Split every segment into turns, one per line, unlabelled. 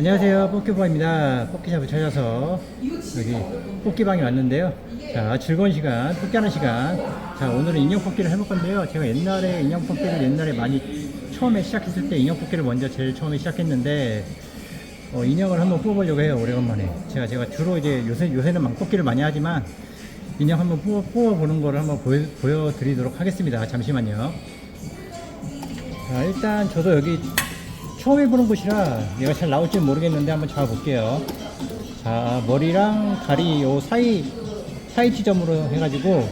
안녕하세요. 뽑기방입니다. 뽑기샵을 찾아서 여기 뽑기방에 왔는데요. 자 즐거운 시간 뽑기하는 시간. 자 오늘은 인형 뽑기를 해볼 건데요. 제가 옛날에 인형 뽑기를 옛날에 많이 처음에 시작했을 때 인형 뽑기를 먼저 제일 처음에 시작했는데 어, 인형을 한번 뽑아보려고 해요 오래간만에. 제가 제가 주로 이제 요새 요새는 막 뽑기를 많이 하지만 인형 한번 뽑아, 뽑아보는 거를 한번 보여, 보여드리도록 하겠습니다. 잠시만요. 자 일단 저도 여기 처음 해보는 곳이라 얘가 잘 나올지는 모르겠는데 한번 잡아볼게요 자 머리랑 다리 요 사이 사이 지점으로 해가지고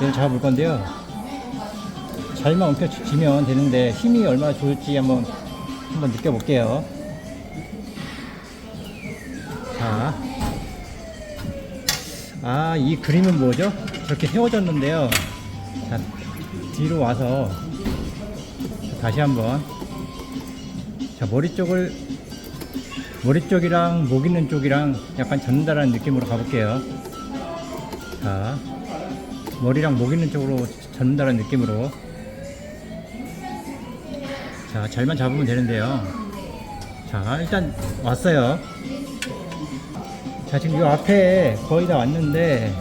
얘를 잡아볼 건데요 잘만 움켜쥐면 되는데 힘이 얼마나 좋을지 한번 한번 느껴볼게요 자 아, 이 그림은 뭐죠? 저렇게 세워졌는데요. 자, 뒤로 와서 다시 한번 자, 머리 쪽을 머리 쪽이랑 목 있는 쪽이랑 약간 전달하는 느낌으로 가볼게요. 자, 머리랑 목 있는 쪽으로 전달하는 느낌으로 자, 잘만 잡으면 되는데요. 자, 일단 왔어요. 자 지금 이 앞에 거의 다 왔는데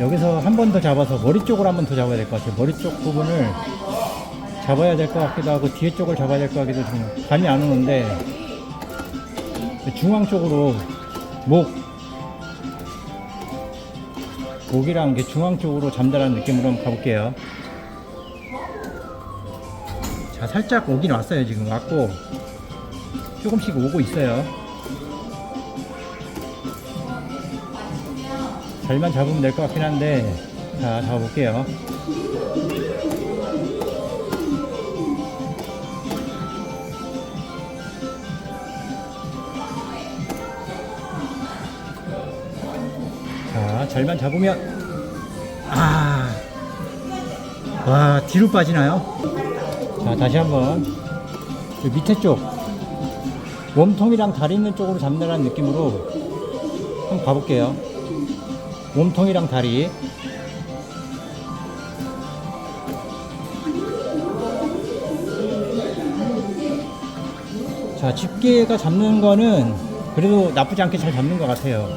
여기서 한 번 더 잡아서 머리 쪽으로 한 번 더 잡아야 될 것 같아요 머리 쪽 부분을 잡아야 될 것 같기도 하고 뒤에 쪽을 잡아야 될 것 같기도 좀 감이 안 오는데 중앙 쪽으로 목 목이랑 이게 중앙 쪽으로 잠달하는 느낌으로 한번 가볼게요. 자 살짝 오긴 왔어요 지금. 왔고 조금씩 오고 있어요. 잘만 잡으면 될 것 같긴 한데 자 잡아볼게요 잘만 잡으면 아 와 뒤로 빠지나요? 자 다시 한번. 그 밑에 쪽. 몸통이랑 다리 있는 쪽으로 잡는다는 느낌으로 한번 가볼게요. 몸통이랑 다리. 자 집게가 잡는 거는 그래도 나쁘지 않게 잘 잡는 것 같아요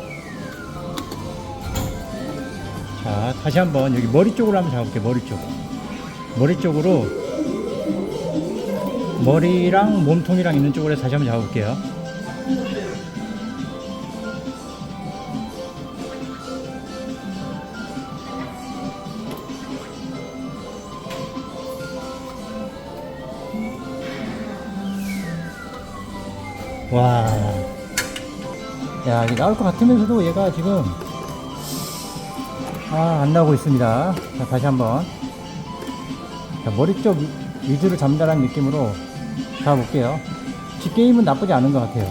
자 다시 한번 여기 머리 쪽으로 한번 잡아볼게요 머리 쪽 머리 쪽으로 머리랑 몸통이랑 있는 쪽으로 다시 한번 잡아볼게요 와. 야, 이게 나올 것 같으면서도 얘가 지금, 아, 안 나오고 있습니다. 자, 다시 한번. 자, 머리 쪽 위- 위주를 잠달한 느낌으로 잡아볼게요. 뒷게임은 나쁘지 않은 것 같아요.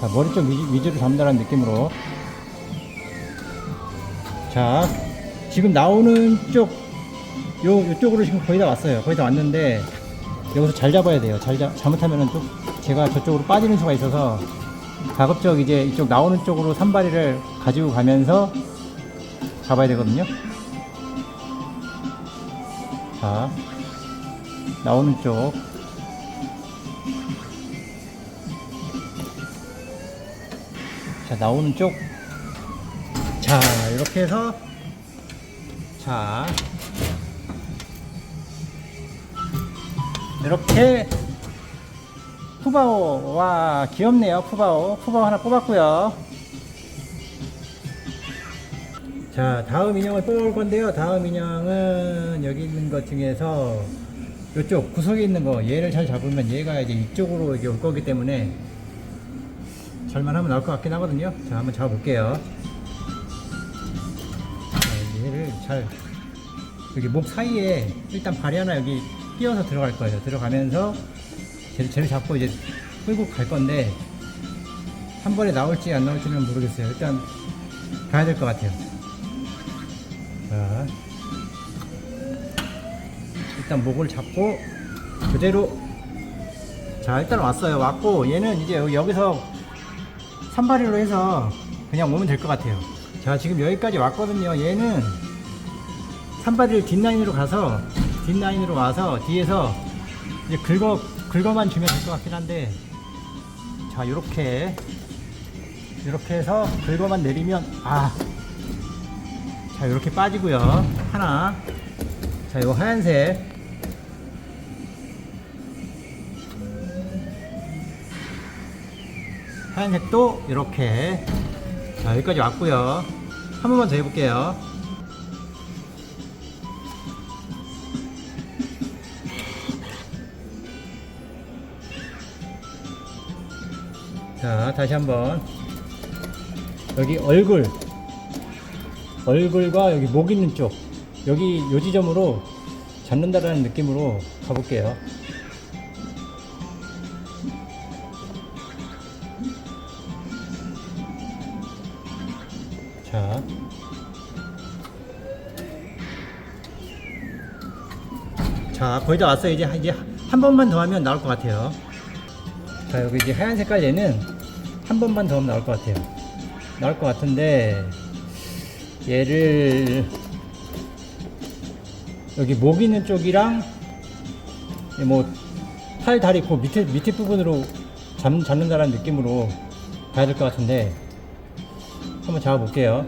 자, 머리 쪽 위- 위주를 잠달한 느낌으로. 자, 지금 나오는 쪽 요, 요쪽으로 지금 거의 다 왔어요. 거의 다 왔는데, 여기서 잘 잡아야 돼요. 잘 잡, 잘못하면은 또 제가 저쪽으로 빠지는 수가 있어서, 가급적 이제 이쪽 나오는 쪽으로 산발이를 가지고 가면서 잡아야 되거든요. 자, 나오는 쪽. 자, 나오는 쪽. 자, 이렇게 해서, 자, 이렇게 푸바오 와 귀엽네요. 푸바오. 푸바오 하나 뽑았고요. 자 다음 인형을 뽑을 건데요. 다음 인형은 여기 있는 것 중에서 이쪽 구석에 있는 거 얘를 잘 잡으면 얘가 이제 이쪽으로 이제 올 거기 때문에 잘만 하면 나올 것 같긴 하거든요. 자 한번 잡아볼게요. 자, 얘를 잘 여기 목 사이에 일단 발이 하나 여기 끼워서 들어갈 거예요. 들어가면서 쟤를, 쟤를 잡고 이제 끌고 갈 건데 한 번에 나올지 안 나올지는 모르겠어요. 일단 가야 될 것 같아요. 자, 일단 목을 잡고 그대로 자 일단 왔어요. 왔고 얘는 이제 여기- 여기서 산발이로 해서 그냥 오면 될 것 같아요. 자 지금 여기까지 왔거든요. 얘는 산발이를 뒷라인으로 가서 뒷라인으로 와서 뒤에서 이제 긁어 긁어만 주면 될 것 같긴 한데. 자 요렇게. 이렇게 해서 긁어만 내리면 아. 자 이렇게 빠지고요. 하나. 자 이거 하얀색. 하얀색도 이렇게. 자 여기까지 왔고요. 한 번만 더 해볼게요 자 다시 한번. 여기 얼굴. 얼굴과 여기 목 있는 쪽. 여기 요 지점으로 잡는다라는 느낌으로 가볼게요. 자. 자, 거의 다 왔어요. 이제, 한- 이제 한 번만 더 하면 나올 것 같아요. 자, 여기 이제 하얀 색깔 얘는 한 번만 더 하면 나올 것 같아요. 나올 것 같은데, 얘를, 여기 목 있는 쪽이랑, 이 뭐, 팔, 다리, 그 밑에, 밑에 부분으로 잡, 잡는다는 느낌으로 가야 될 것 같은데, 한번 잡아볼게요.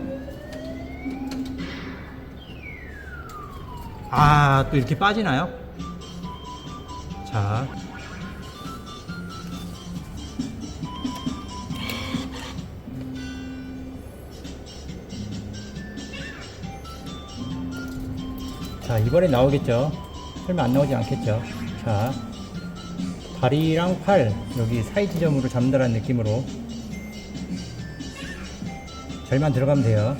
아, 또 이렇게 빠지나요? 자. 자, 이번에 나오겠죠? 설마 안 나오지 않겠죠? 자. 다리랑 팔, 여기 사이 지점으로 잡는다는 느낌으로. 절만 들어가면 돼요.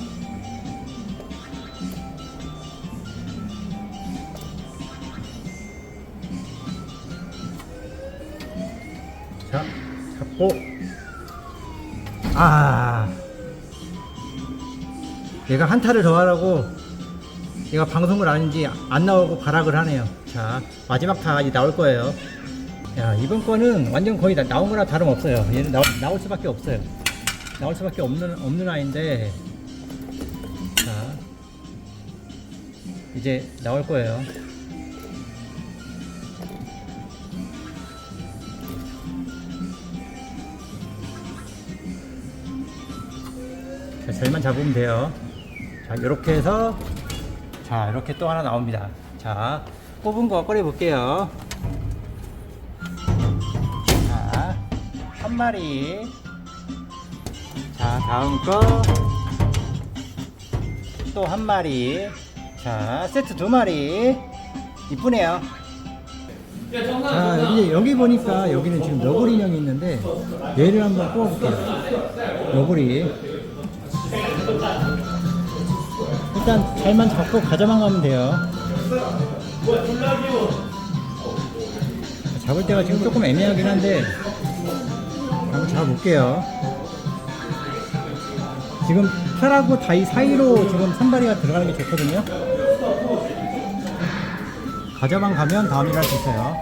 자, 잡고. 아. 얘가 한타를 더 하라고 얘가 방송을 아닌지 안 나오고 발악을 하네요. 자, 마지막 타 이제 나올 거예요. 야, 이번 거는 완전 거의 다 나온 거나 다름없어요. 얘는 나올, 나올 수밖에 없어요. 나올 수밖에 없는, 없는 아이인데. 자, 이제 나올 거예요. 자, 절만 잡으면 돼요. 자, 이렇게 해서 자, 이렇게 또 하나 나옵니다. 자, 뽑은 거 꺼내 볼게요. 자, 한 마리. 자, 다음 거. 또 한 마리. 자, 세트 두 마리. 이쁘네요. 자, 여기, 여기 보니까 여기는 지금 너구리 인형이 있는데 얘를 한번 뽑아볼게요. 너구리. 일단 잘만 잡고 가져만 가면 돼요. 잡을 때가 지금 조금 애매하긴 한데 한번 잡아볼게요. 지금 팔하고 다이 사이로 지금 산발이가 들어가는 게 좋거든요. 가져만 가면 다음 일할수 있어요.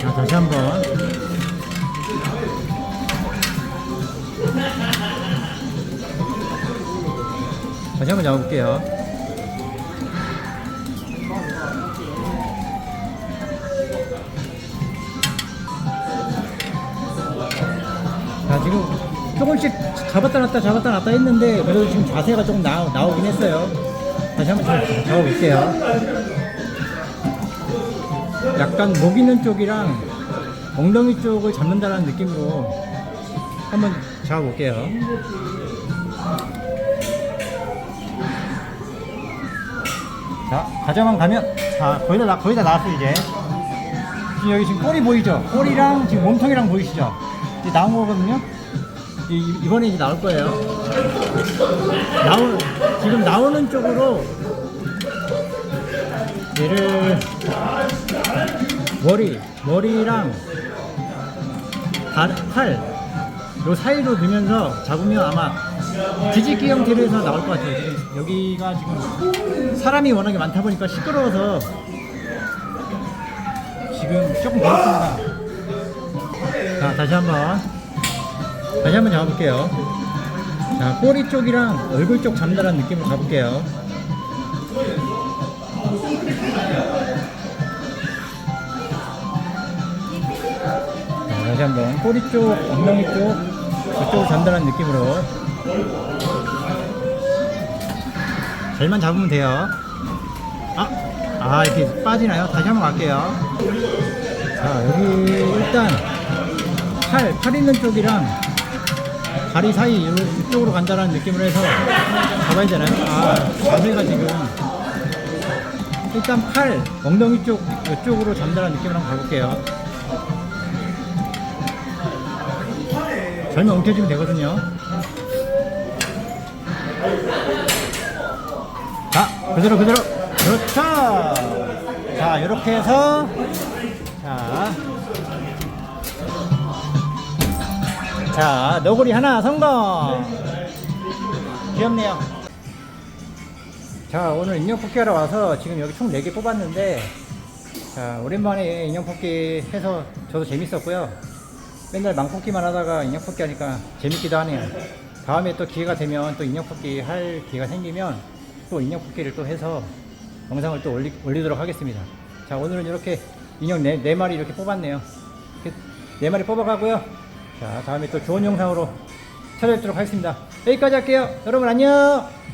자, 다시 한번. 다시 한번 잡아볼게요. 자, 지금 조금씩 잡았다 놨다 잡았다 놨다 했는데 그래도 지금 자세가 조금 나, 나오긴 했어요. 다시 한번 잡- 잡아볼게요. 약간 목 있는 쪽이랑 엉덩이 쪽을 잡는다는 느낌으로 한번 잡아볼게요. 자, 가져만 가면, 자, 거의 다, 나- 거의 다 나왔어, 이제. 지금 여기 지금 꼬리 보이죠? 꼬리랑 지금 몸통이랑 보이시죠? 이제 나온 거거든요? 이, 이- 이번에 이제 나올 거예요. 나오, 지금 나오는 쪽으로 얘를 머리, 머리랑 발, 팔, 요 사이로 넣으면서 잡으면 아마 뒤집기형 대로에서 나올 것 같아요. 지금 여기가 지금 사람이 워낙에 많다 보니까 시끄러워서 지금 조금 그렇습니다. 자, 다시 한번. 다시 한번 잡아볼게요. 자, 꼬리 쪽이랑 얼굴 쪽 잡는다는 느낌으로 가볼게요. 다시 한번 꼬리 쪽, 엉덩이 쪽, 그쪽을 잡는다는 느낌으로 젤만 잡으면 돼요. 아, 아 이렇게 빠지나요? 다시 한번 갈게요. 자 여기 일단 팔, 팔 있는 쪽이랑 다리 사이 요- 이쪽으로 간다는 느낌으로 해서 잡아야 되나요? 아 자세가 지금 일단 팔, 엉덩이 쪽 이쪽으로 전달하는 느낌으로 한번 가볼게요. 절면 엉켜주면 되거든요. 자, 그대로 그대로. 그렇죠. 자, 이렇게 해서 자. 자, 너구리 하나 성공. 귀엽네요. 자, 오늘 인형 뽑기 하러 와서 지금 여기 총 4개 뽑았는데 자, 오랜만에 인형 뽑기 해서 저도 재밌었고요. 맨날 망 뽑기만 하다가 인형 뽑기 하니까 재밌기도 하네요. 다음에 또 기회가 되면 또 인형 뽑기 할 기회가 생기면 또 인형 뽑기를 또 해서 영상을 또 올리, 올리도록 하겠습니다. 자, 오늘은 이렇게 인형 네, 네 마리 이렇게 뽑았네요. 이렇게 네 마리 뽑아가고요. 자, 다음에 또 좋은 영상으로 찾아뵙도록 하겠습니다. 여기까지 할게요. 여러분 안녕!